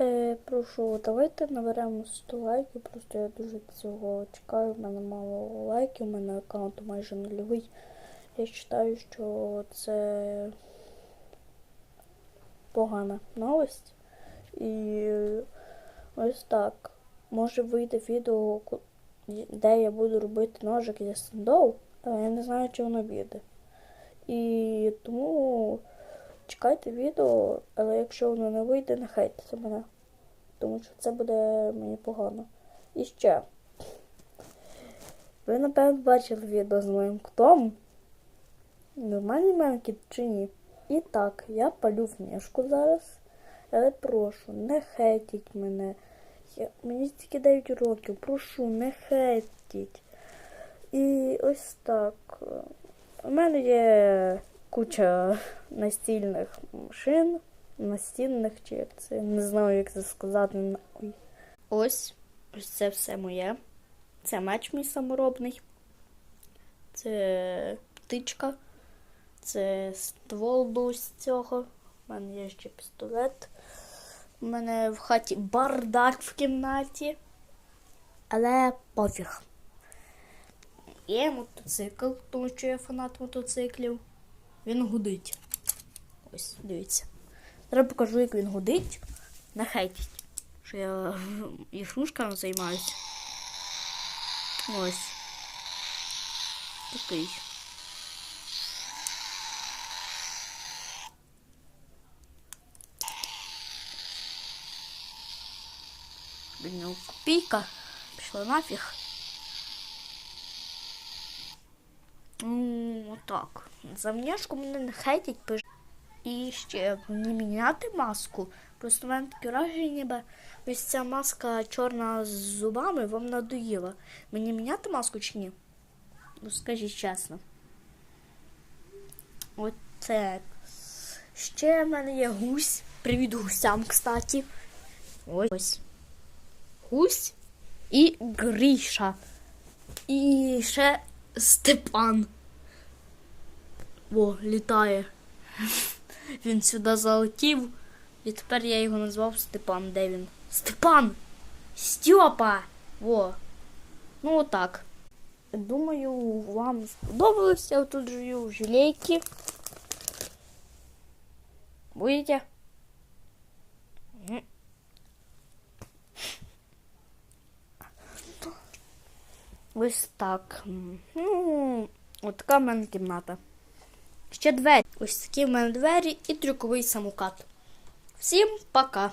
Е, прошу, давайте наберемо 100 лайків. Просто я дуже цього чекаю. У мене мало лайків, у мене аккаунт майже нульовий. Я вважаю, що це погана новость. І ось так. Може вийде відео, де я буду робити ножик для стендов, але я не знаю, чи воно вийде. І тому чекайте відео, але якщо воно не вийде, не хейтеся мене. Тому що це буде мені погано. І ще. Ви, напевно, бачили відео з моїм котом. Нормальний мене чи ні? І так, я палю в зараз. Але прошу, не хейтіть мене. Я, мені тільки 9 років. Прошу, не хейтіть. І ось так. У мене є куча настільних машин, настільних чи як це, не знаю, як це сказати. Ось, ось це все моє. Це меч мій саморобний. Це птичка. Це ствол до ось цього. У мене є ще пістолет. У мене в хаті бардак в кімнаті. Але пофіг. Є мотоцикл, тому що я фанат мотоциклів. Він гудить. Ось, дивіться. Зараз покажу, як він гудить. Не що я ігрушками займаюся. Ось. Такий. Блін, ну, копійка. Пішла нафіг. Отак. За внешку мене не хейтять пиш. І ще не міняти маску. Просто в мене таке враження, ніби ось ця маска чорна з зубами вам надоїла. Мені міняти маску чи ні? Ну, скажіть чесно. Оце. Ще в мене є гусь. Привіт гусям, кстати. Ось. Гусь і Гріша. І ще Степан. О, літає. Він сюди залетів. І тепер я його назвав Степан. Де він? Степан! Стьопа! Во. Ну отак. Думаю, вам сподобалося. Тут живу в жилейці. Будете? Ось так. Ну, от така в мене кімната. Ще двері. Ось такі в мене двері і трюковий самокат. Всім пока!